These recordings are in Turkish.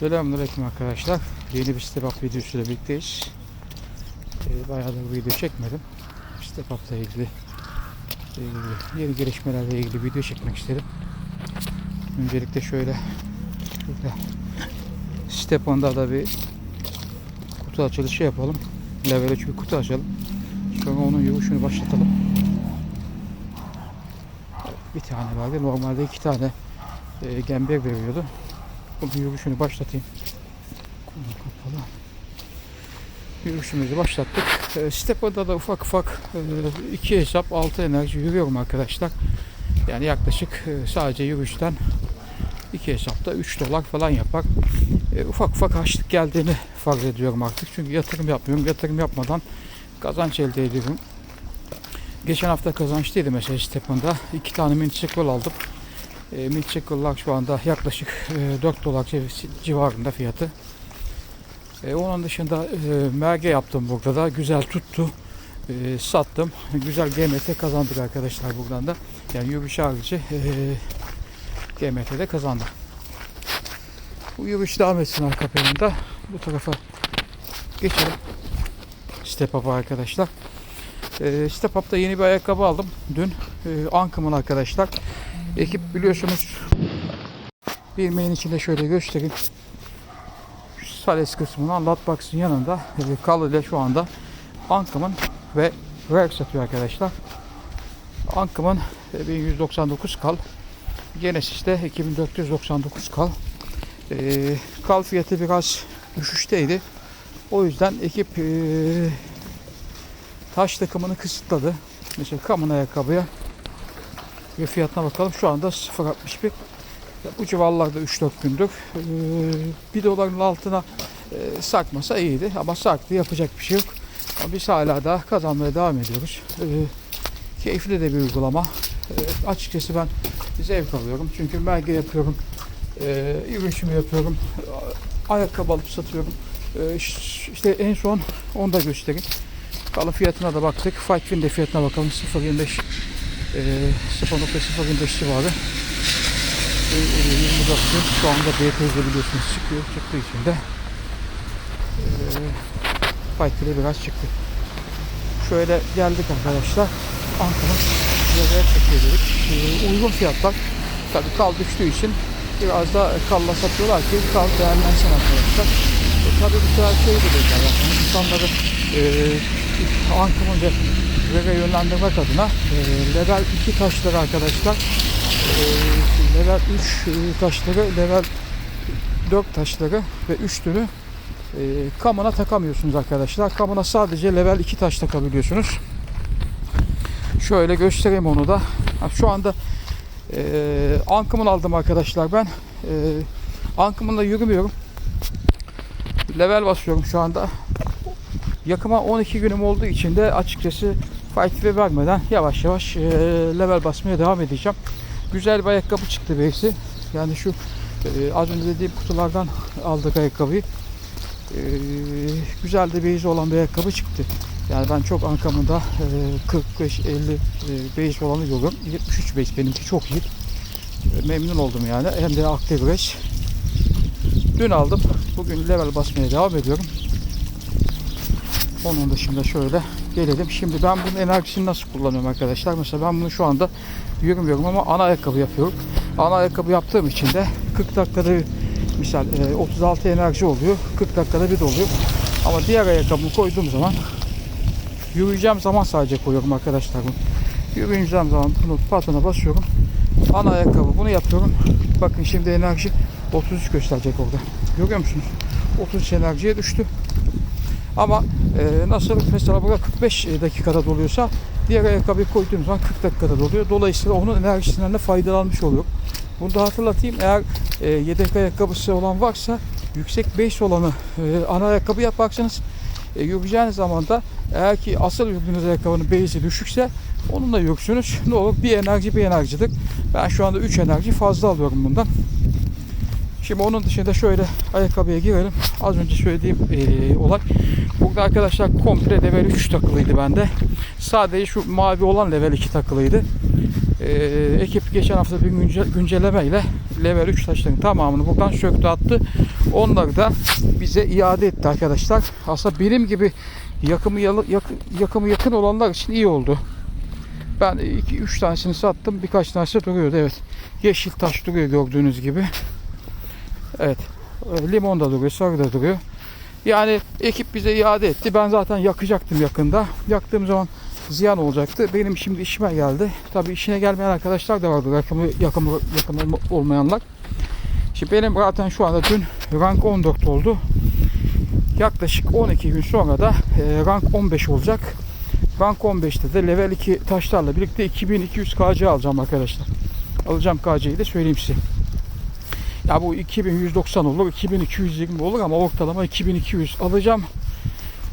Selamünaleyküm arkadaşlar. Yeni bir step up videosuyla birlikteyiz. Ee, bayağıdır video çekmedim. Step up'la ilgili e, yeni gelişmelerle ilgili video çekmek istedim. Öncelikle şöyle şurada step 10'da da bir kutu açılışı yapalım. Level 3 bir kutu açalım. Sonra onun yürüyüşünü başlatalım. Bir tane vardı. Normalde iki tane e, gember veriyordu. Bugün yürüyüşünü başlatayım. Konu kapalı. Yürüyüşümüzü başlattık. E, da ufak ufak e, iki hesap altı enerji yürüyorum arkadaşlar. Yani yaklaşık e, sadece yürüyüşten iki hesapta 3 dolar falan yapar. E, ufak ufak harçlık geldiğini fark ediyorum artık. Çünkü yatırım yapmıyorum. Yatırım yapmadan kazanç elde ediyorum. Geçen hafta kazançlıydı mesela Stepan'da. iki tane mini aldım. E, Milçeklılar şu anda yaklaşık e, 4 dolar civ- civarında fiyatı. E, onun dışında e, merge yaptım burada da. Güzel tuttu. E, sattım. Güzel GMT kazandık arkadaşlar buradan da. Yani yürüyüş harici e, GMT'de kazandık. Bu yürüyüş devam etsin arka planında. Bu tarafa geçelim. Step up arkadaşlar. E, Step up'ta yeni bir ayakkabı aldım. Dün e, Ankım'ın arkadaşlar. Ekip biliyorsunuz bilmeyen içinde şöyle göstereyim. Şu Sales kısmının Latbox'ın yanında e, Kal ile şu anda Ankım'ın ve Rex satıyor arkadaşlar. Ankım'ın e, 1199 kal. Genesis'te 2499 kal. E, kal fiyatı biraz düşüşteydi. O yüzden ekip e, taş takımını kısıtladı. Mesela kamın ayakkabıya ve fiyatına bakalım. Şu anda 0.61. Ya Bu civarlarda 3-4 gündür. Ee, 1 doların altına e, sarkmasa iyiydi ama sarktı yapacak bir şey yok. Ama biz hala da kazanmaya devam ediyoruz. Ee, keyifli de bir uygulama. Ee, açıkçası ben zevk alıyorum. Çünkü merge yapıyorum. Ee, yürüyüşümü yapıyorum. Ayakkabı alıp satıyorum. Ş- işte en son onu da göstereyim. Kalı fiyatına da baktık. Fight Win de fiyatına bakalım. 0.25 e, 0.025 civarı. E, e, 24 gün. Şu anda BT'de biliyorsunuz çıkıyor. Çıktığı için de e, Fight bile biraz çıktı. Şöyle geldik arkadaşlar. Ankara'nın yerine çekiyoruz. E, uygun fiyatlar. Tabii kal düştüğü için biraz da kalla satıyorlar ki kal değerlensin arkadaşlar. E, tabii bu sefer şey de değil. Yani insanları e, Ankara'nın Vega yönlendirmek adına e, level 2 taşları arkadaşlar e, level 3 e, taşları level 4 taşları ve üstünü e, kamuna takamıyorsunuz arkadaşlar. Kamuna sadece level 2 taş takabiliyorsunuz. Şöyle göstereyim onu da. Şu anda e, Ankımın aldım arkadaşlar ben. E, Ankımınla yürümüyorum. Level basıyorum şu anda. Yakıma 12 günüm olduğu için de açıkçası fight ve vermeden yavaş yavaş e, level basmaya devam edeceğim. Güzel bir ayakkabı çıktı birisi. Yani şu e, az önce dediğim kutulardan aldık ayakkabıyı. E, güzel de base olan bir ayakkabı çıktı. Yani ben çok ankamında e, 45-50 e, base olanı görüyorum. 73 base benimki çok iyi. E, memnun oldum yani. Hem de aktif base. Dün aldım. Bugün level basmaya devam ediyorum. Onun dışında şöyle gelelim. Şimdi ben bunun enerjisini nasıl kullanıyorum arkadaşlar? Mesela ben bunu şu anda yürümüyorum ama ana ayakkabı yapıyorum. Ana ayakkabı yaptığım için de 40 dakikada misal e, 36 enerji oluyor. 40 dakikada bir doluyor. Ama diğer ayakkabımı koyduğum zaman yürüyeceğim zaman sadece koyuyorum arkadaşlar bunu. Yürüyeceğim zaman bunu patona basıyorum. Ana ayakkabı bunu yapıyorum. Bakın şimdi enerji 33 gösterecek orada. Görüyor musunuz? 33 enerjiye düştü. Ama e, nasıl mesela burada 45 dakikada doluyorsa diğer ayakkabıyı koyduğum zaman 40 dakikada doluyor. Dolayısıyla onun enerjisinden de faydalanmış oluyor. Bunu da hatırlatayım. Eğer e, yedek ayakkabısı olan varsa yüksek base olanı e, ana ayakkabı yaparsanız e, yürüyeceğiniz zaman da eğer ki asıl yürüdüğünüz ayakkabının base'i düşükse onunla yürürsünüz. Ne olur? Bir enerji bir enerjidir. Ben şu anda 3 enerji fazla alıyorum bundan. Şimdi onun dışında şöyle ayakkabıya girelim. Az önce söylediğim eee, olay. Burada arkadaşlar komple level 3 takılıydı bende. Sadece şu mavi olan level 2 takılıydı. e, ekip geçen hafta bir günce, güncellemeyle level 3 taşların tamamını buradan söktü attı. Onları da bize iade etti arkadaşlar. Aslında benim gibi yakımı yak- yakımı yakın olanlar için iyi oldu. Ben 2-3 tanesini sattım. Birkaç tanesi duruyordu. Evet. Yeşil taş duruyor gördüğünüz gibi. Evet. Limon da duruyor. Sarı da duruyor. Yani ekip bize iade etti. Ben zaten yakacaktım yakında. Yaktığım zaman ziyan olacaktı. Benim şimdi işime geldi. Tabii işine gelmeyen arkadaşlar da vardı. Yakımı, yakımı, yakımı olmayanlar. Şimdi benim zaten şu anda dün rank 14 oldu. Yaklaşık 12 gün sonra da e, rank 15 olacak. Rank 15'te de level 2 taşlarla birlikte 2200 KC alacağım arkadaşlar. Alacağım KC'yi de söyleyeyim size. Ya bu 2190 olur, 2220 olur ama ortalama 2200 alacağım.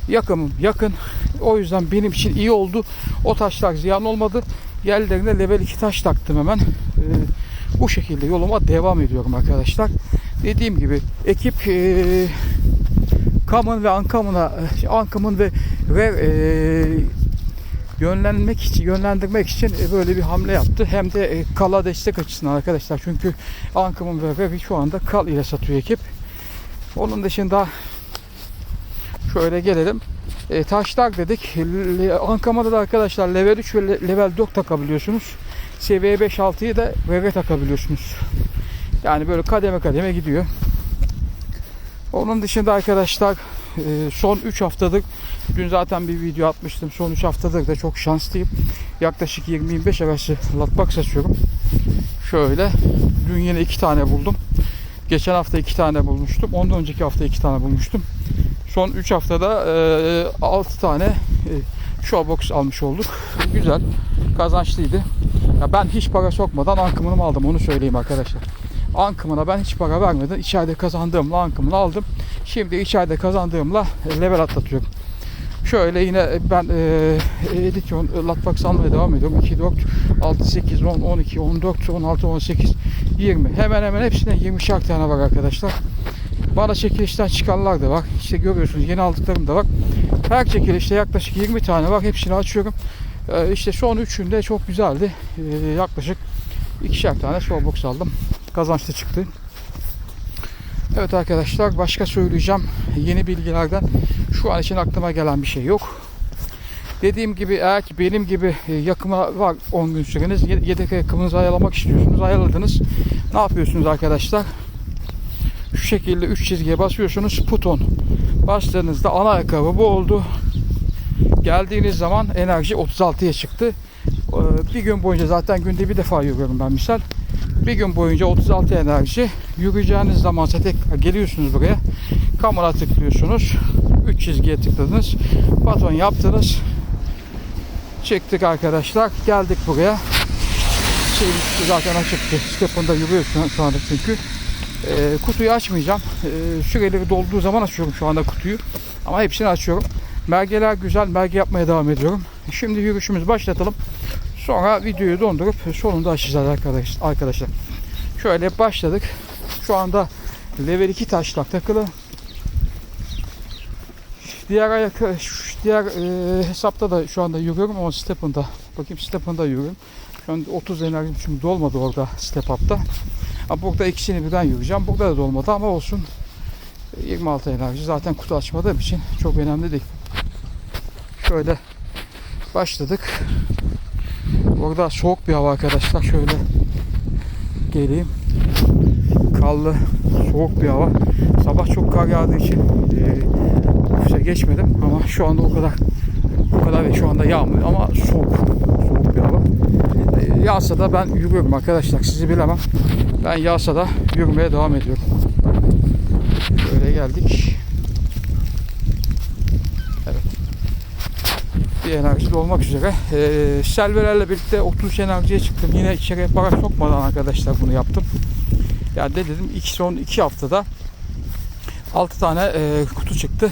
Yakınım yakın. O yüzden benim için iyi oldu. O taşlar ziyan olmadı. Yerlerine level 2 taş taktım hemen. Ee, bu şekilde yoluma devam ediyorum arkadaşlar. Dediğim gibi ekip e, Common ve Uncommon'a Uncommon ve Rare e, yönlenmek için yönlendirmek için e, böyle bir hamle yaptı. Hem de e, kala destek açısından arkadaşlar. Çünkü ve Rare şu anda kal ile satıyor ekip. Onun dışında şöyle gelelim. E, taşlar dedik. Uncommon'da da arkadaşlar level 3 ve le- level 4 takabiliyorsunuz. Seviye 5-6'yı da Rare takabiliyorsunuz. Yani böyle kademe kademe gidiyor. Onun dışında arkadaşlar e, son 3 haftadır dün zaten bir video atmıştım. Son 3 haftadır da çok şanslıyım. Yaklaşık 20-25 arası latbak saçıyorum. Şöyle dün yine 2 tane buldum. Geçen hafta 2 tane bulmuştum. Ondan önceki hafta 2 tane bulmuştum. Son 3 haftada e, 6 tane e, show box almış olduk. Güzel. Kazançlıydı. Ya ben hiç para sokmadan ankımını aldım onu söyleyeyim arkadaşlar. Ankımına ben hiç para vermeden içeride kazandığımla ankımını aldım. Şimdi içeride kazandığımla e, level atlatıyorum. Şöyle yine ben e, edityon e, latbak almaya devam ediyorum. 2, 4, 6, 8, 10, 12, 14, 16, 18, 20. Hemen hemen hepsine 20'şer tane var arkadaşlar. Bana çekilişten çıkanlar da var. İşte görüyorsunuz yeni aldıklarım da var. Her çekilişte yaklaşık 20 tane var. Hepsini açıyorum. E, işte son üçünde çok güzeldi. E, yaklaşık ikişer tane showbox aldım. Kazançlı çıktı. Evet arkadaşlar başka söyleyeceğim yeni bilgilerden şu an için aklıma gelen bir şey yok. Dediğim gibi eğer ki benim gibi e, yakıma var 10 gün süreniz ye- yedek yakımınızı ayarlamak istiyorsunuz ayarladınız. Ne yapıyorsunuz arkadaşlar? Şu şekilde 3 çizgiye basıyorsunuz puton. Bastığınızda ana ayakkabı bu oldu. Geldiğiniz zaman enerji 36'ya çıktı. Ee, Bir gün boyunca zaten günde bir defa yürüyorum ben misal. Bir gün boyunca 36 enerji. Yürüyeceğiniz zamansa tekrar geliyorsunuz buraya. Kamera tıklıyorsunuz. 3 çizgiye tıkladınız. Baton yaptınız. Çıktık arkadaşlar. Geldik buraya. Şey zaten açıktı. Stephen'da yürüyoruz şu anda çünkü. Ee, kutuyu açmayacağım. Ee, süreleri dolduğu zaman açıyorum şu anda kutuyu. Ama hepsini açıyorum. Mergeler güzel. Merge yapmaya devam ediyorum. Şimdi yürüyüşümüzü başlatalım. Sonra videoyu dondurup sonunda açacağız arkadaş- arkadaşlar. Şöyle başladık. Şu anda level 2 taşlak takılı. Diğer ayak, şu diğer e, hesapta da şu anda yürüyorum ama Step'ında. Bakayım Step'ında yürüyorum. Şu an 30 enerjim çünkü dolmadı orada Step Up'ta. Ama burada ikisini birden yürüyeceğim. Burada da dolmadı ama olsun. 26 enerji. Zaten kutu açmadığım için çok önemli değil. Şöyle başladık. Orada soğuk bir hava arkadaşlar. Şöyle geleyim. Kallı soğuk bir hava. Sabah çok kar yağdığı için e, geçmedim ama şu anda o kadar o kadar ve şu anda yağmur ama soğuk. Soğuk bir hava. E, yağsa da ben yürüyorum arkadaşlar. Sizi bilemem. Ben yağsa da yürümeye devam ediyorum. Şöyle geldik. bir enerji olmak üzere. Ee, selvelerle birlikte 33 enerjiye çıktım. Yine içeriye para sokmadan arkadaşlar bunu yaptım. Yani de dedim iki son 2 haftada 6 tane e, kutu çıktı.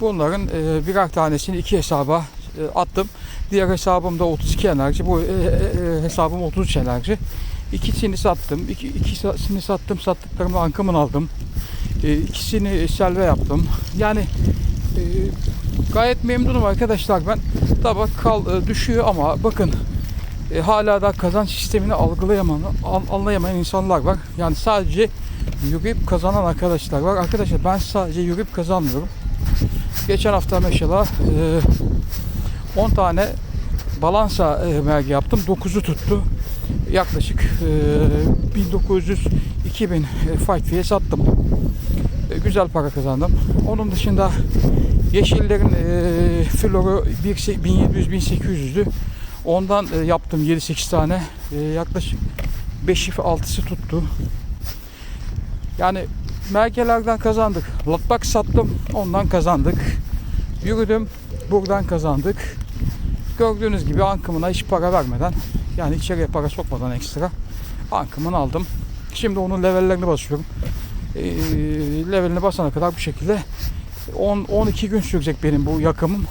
Bunların e, birer tanesini iki hesaba e, attım. Diğer hesabımda 32 enerji. Bu e, e, hesabım 33 enerji. İkisini sattım. İki, ikisini sattım. Sattıklarımı ankamın aldım. E, ikisini selve yaptım. Yani e, gayet memnunum arkadaşlar ben. Tabak kal e, düşüyor ama bakın e, hala da kazanç sistemini algılayamayan, al- anlayamayan insanlar var. Yani sadece yürüyüp kazanan arkadaşlar var. Arkadaşlar ben sadece yürüyüp kazanmıyorum. Geçen hafta mesela e, 10 tane balansa e, mergi yaptım. 9'u tuttu. Yaklaşık e, 1900-2000 e, fight fee sattım. E, güzel para kazandım. Onun dışında yeşillerin e, floru 1700-1800'dü. Ondan e, yaptım 7-8 tane. E, yaklaşık 5'i 6'sı tuttu. Yani merkelerden kazandık. Lotbox sattım. Ondan kazandık. Yürüdüm. Buradan kazandık. Gördüğünüz gibi ankımına hiç para vermeden yani içeriye para sokmadan ekstra ankımını aldım. Şimdi onun levellerini basıyorum. Ee, levelini basana kadar bu şekilde 10 12 gün sürecek benim bu yakımım.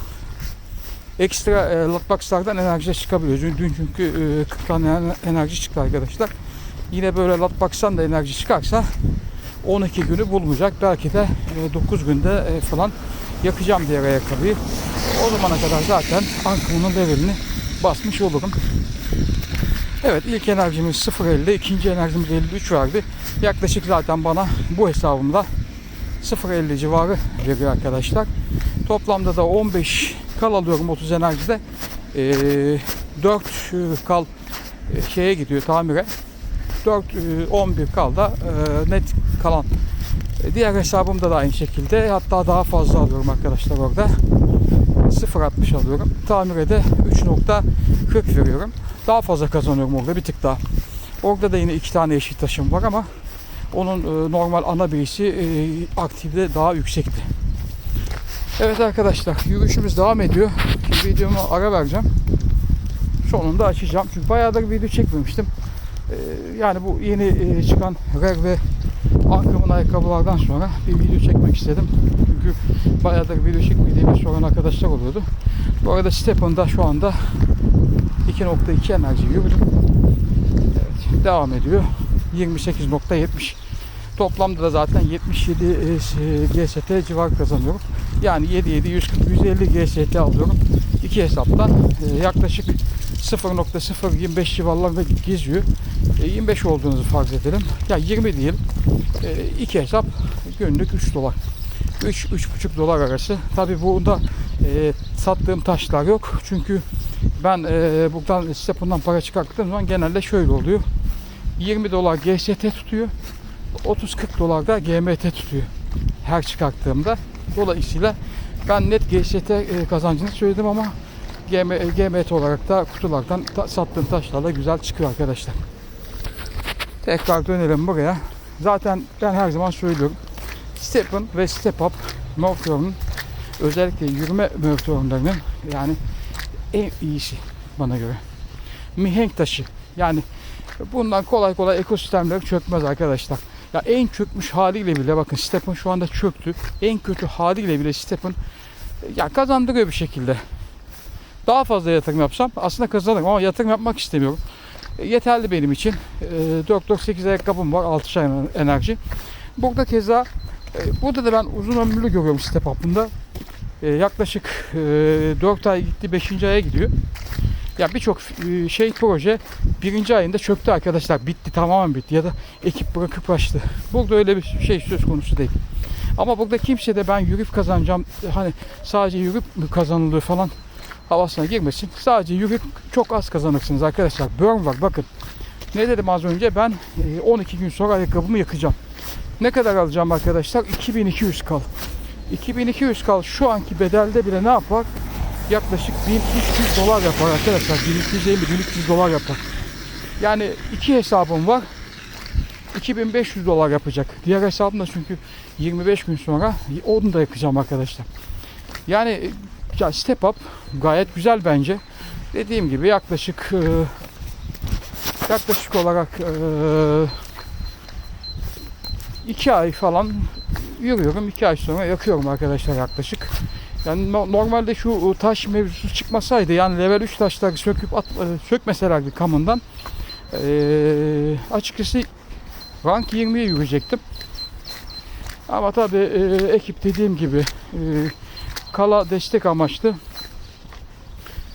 Ekstra e, Lotbox'lardan enerji çıkabiliyor. Dün, çünkü e, 40 tane enerji çıktı arkadaşlar. Yine böyle Lotbox'tan da enerji çıkarsa 12 günü bulmayacak. Belki de e, 9 günde e, falan yakacağım diğer ayakkabıyı. O zamana kadar zaten ankımının levelini basmış olurum. Evet ilk enerjimiz 0.50, ikinci enerjimiz 53 verdi. Yaklaşık zaten bana bu hesabımda 0.50 civarı veriyor arkadaşlar. Toplamda da 15 kal alıyorum 30 enerjide. Ee, 4 kal e, şeye gidiyor tamire. 4 e, 11 kal da e, net kalan. E, Diğer hesabımda da aynı şekilde. Hatta daha fazla alıyorum arkadaşlar orada. 0.60 alıyorum. Tamire de 3.40 veriyorum. Daha fazla kazanıyorum orada bir tık daha. Orada da yine iki tane yeşil taşım var ama onun e, normal ana birisi e, aktifde daha yüksekti. Evet arkadaşlar yürüyüşümüz devam ediyor. Şimdi videomu ara vereceğim. Sonunda açacağım. Çünkü bayağıdır video çekmemiştim. Yani bu yeni çıkan Rare ve Ankım'ın ayakkabılardan sonra bir video çekmek istedim. Çünkü bayağıdır video çekmediğimi soran arkadaşlar oluyordu. Bu arada Stephen'da şu anda 2.2 enerji yürüdüm. Evet, devam ediyor. 28.70 Toplamda da zaten 77 e, GST civar kazanıyorum. Yani 7 7 140 150 GST alıyorum. İki hesaptan e, yaklaşık 0.025 civarlarında geziyor. E, 25 olduğunuzu farz edelim. Ya 20 diyelim. E, iki hesap günlük 3 dolar. 3 3,5 dolar arası. Tabi bunda e, sattığım taşlar yok. Çünkü ben e, buradan Stephen'dan para çıkarttığım zaman genelde şöyle oluyor. 20 dolar GST tutuyor. 30-40 dolar da GMT tutuyor. Her çıkarttığımda. Dolayısıyla ben net GST e, kazancını söyledim ama GM, GMT olarak da kutulardan ta, sattığım taşlarla güzel çıkıyor arkadaşlar. Tekrar dönelim buraya. Zaten ben her zaman söylüyorum. Step'in ve Step Up motorunun özellikle yürüme motorlarının yani en iyisi bana göre. Mihenk taşı. Yani bundan kolay kolay ekosistemler çökmez arkadaşlar. Ya en çökmüş haliyle bile bakın Step'in şu anda çöktü. En kötü haliyle bile Step'in ya kazandırıyor bir şekilde. Daha fazla yatırım yapsam aslında kazanırım ama yatırım yapmak istemiyorum. E, yeterli benim için. E, 448 ayakkabım var 6 ay enerji. Burada keza e, burada da ben uzun ömürlü görüyorum Step Up'ında. E, yaklaşık e, 4 ay gitti 5. aya gidiyor. Ya birçok e, şey proje birinci ayında çöktü arkadaşlar. Bitti tamamen bitti ya da ekip bırakıp açtı. Burada öyle bir şey söz konusu değil. Ama burada kimse de ben yürüyüp kazanacağım hani sadece yürüyüp mü kazanılıyor falan havasına girmesin. Sadece yürüyüp çok az kazanırsınız arkadaşlar. Burn var bakın. Ne dedim az önce ben e, 12 gün sonra ayakkabımı yakacağım. Ne kadar alacağım arkadaşlar? 2200 kal. 2200 kal şu anki bedelde bile ne yapar? Yaklaşık 1300 dolar yapar arkadaşlar. 1250-1300 dolar yapar. Yani iki hesabım var. 2500 dolar yapacak. Diğer hesabım da çünkü 25 gün sonra onu da yakacağım arkadaşlar. Yani ya step up gayet güzel bence. Dediğim gibi yaklaşık e, yaklaşık olarak e, iki ay falan yürüyorum. iki ay sonra yakıyorum arkadaşlar yaklaşık. Yani no- normalde şu taş mevzusu çıkmasaydı yani level 3 taşları söküp at, e, sökmeselerdi kamından e, açıkçası rank 20'ye yürüyecektim. Ama tabi ekip dediğim gibi e, kala destek amaçlı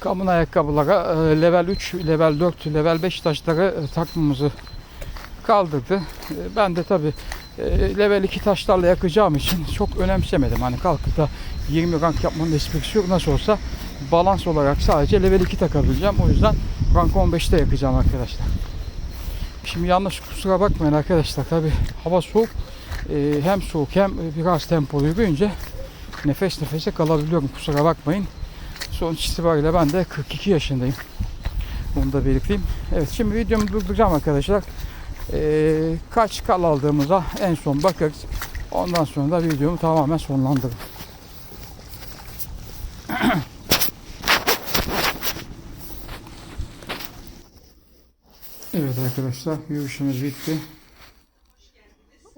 Kamın ayakkabılara e, level 3, level 4, level 5 taşları e, takmamızı kaldırdı. E, Ben de tabi level 2 taşlarla yakacağım için çok önemsemedim. Hani kalkıp da 20 rank yapmanın esprisi yok. Nasıl olsa balans olarak sadece level 2 takabileceğim. O yüzden rank 15'te yakacağım arkadaşlar. Şimdi yanlış kusura bakmayın arkadaşlar. Tabi hava soğuk. Hem soğuk hem biraz tempolu yürüyünce nefes nefese kalabiliyorum. Kusura bakmayın. Sonuç itibariyle ben de 42 yaşındayım. Onu da belirteyim. Evet şimdi videomu durduracağım arkadaşlar. Ee, kaç kal aldığımıza en son bakarız. Ondan sonra da videomu tamamen sonlandırırım. evet arkadaşlar yürüyüşümüz bitti.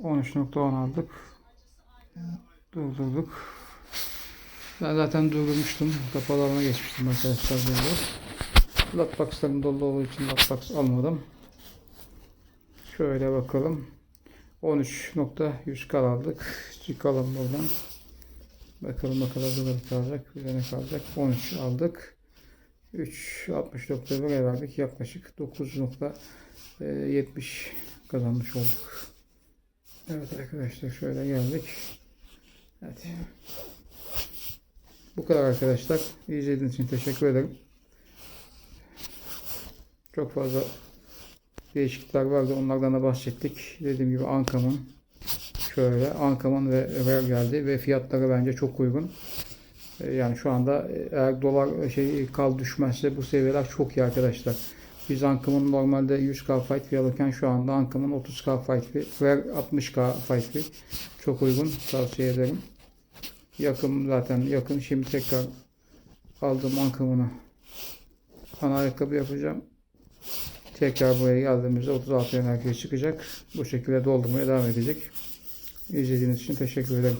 13.10 aldık. Durdurduk. Ben zaten durdurmuştum. Kapalı alana geçmiştim arkadaşlar böyle. Lapbox'larım dolu olduğu için lapbox almadım. Şöyle bakalım. 13.100 kal aldık. Çıkalım buradan. Bakalım kadar dolar kalacak. Bir ne kalacak. 13 aldık. 3 60.1'e verdik. Yaklaşık 9.70 kazanmış olduk. Evet arkadaşlar şöyle geldik. Evet. Bu kadar arkadaşlar. İzlediğiniz için teşekkür ederim. Çok fazla değişiklikler vardı. Onlardan da bahsettik. Dediğim gibi Ankam'ın şöyle Ankam'ın ve Rare geldi ve fiyatları bence çok uygun. Ee, Yani şu anda eğer dolar şey kal düşmezse bu seviyeler çok iyi arkadaşlar. Biz Ankam'ın normalde 100k fight fee alırken şu anda Ankam'ın 30k fight fee, Rare 60k fight fee. Çok uygun. Tavsiye ederim. Yakın zaten yakın. Şimdi tekrar aldığım ankamını ana ayakkabı yapacağım. Tekrar buraya geldiğimizde 36 enerji çıkacak. Bu şekilde doldurmaya devam edecek. İzlediğiniz için teşekkür ederim.